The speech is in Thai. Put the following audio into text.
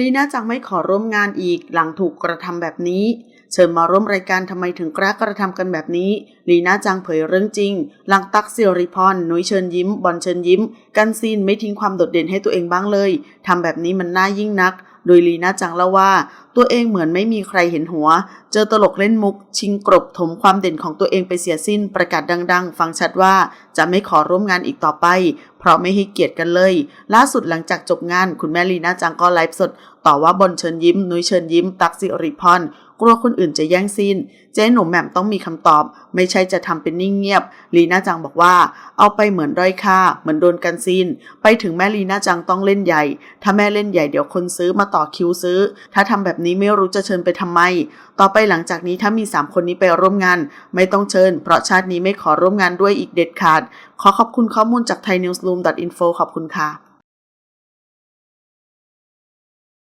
ลีน่าจังไม่ขอร่วมงานอีกหลังถูกกระทำแบบนี้ เชิญมาร่วมรายการทำไมถึงกล้ากระทำกันแบบนี้ ลีน่าจังเผยเรื่องจริง หลังตักสิริพรนุ้ยเชิญยิ้ม บอลเชิญยิ้ม กันซีนไม่ทิ้งความโดดเด่นให้ตัวเองบ้างเลยทำแบบนี้มันน่ายิ่งนัก โดยลีน่าจังเล่าว่า ตัวเองเหมือนไม่มีใครเห็นหัว เจอตลกเล่นมุก ชิงกรบถมความเด่นของตัวเองไปเสียสิ้นประกาศดัง ๆ ฟังชัดว่าจะไม่ขอร่วมงานอีกต่อไป เพราะไม่ให้เกียรติกันเลย ล่าสุดหลังจากจบงาน คุณแม่ลีน่าจังก็ไลฟ์สด ต่อว่าบอลเชิญยิ้มนุ้ยเชิญยิ้ม ตักสิริพร กลัวคนอื่นจะแย่งซีน เจ๊หนุ่มแหม่มต้องมีคำตอบ ไม่ใช่จะทำเป็นนิ่งเงียบ ลีน่าจังบอกว่า เอาไปเหมือนด้อยค่า เหมือนโดนกันซีน ไปถึงแม่ลีน่าจังต้องเล่นใหญ่ ถ้าแม่เล่นใหญ่เดี๋ยวคนซื้อมาต่อคิวซื้อ ถ้าทำแบบนี้ไม่รู้จะเชิญไปทำไม ต่อไปหลังจากนี้ถ้ามี 3 คนนี้ไปร่วมงาน ไม่ต้องเชิญ เพราะชาตินี้ไม่ขอร่วมงานด้วยอีกเด็ดขาด ขอขอบคุณข้อมูลจาก thaiNewsroom.info ขอบคุณค่ะ